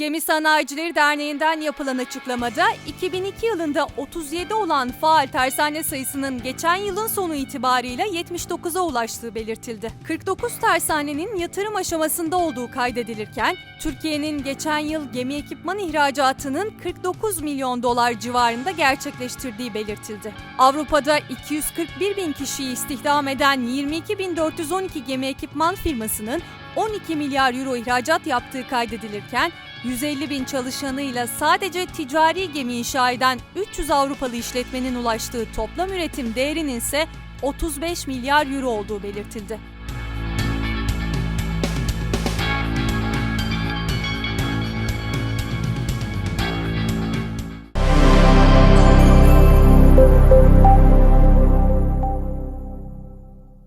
Gemi Sanayicileri Derneği'nden yapılan açıklamada 2002 yılında 37 olan faal tersane sayısının geçen yılın sonu itibarıyla 79'a ulaştığı belirtildi. 49 tersanenin yatırım aşamasında olduğu kaydedilirken, Türkiye'nin geçen yıl gemi ekipman ihracatının 49 milyon dolar civarında gerçekleştirdiği belirtildi. Avrupa'da 241 bin kişiyi istihdam eden 22.412 gemi ekipman firmasının 12 milyar euro ihracat yaptığı kaydedilirken 150 bin çalışanıyla sadece ticari gemi inşa eden 300 Avrupalı işletmenin ulaştığı toplam üretim değerinin ise 35 milyar euro olduğu belirtildi.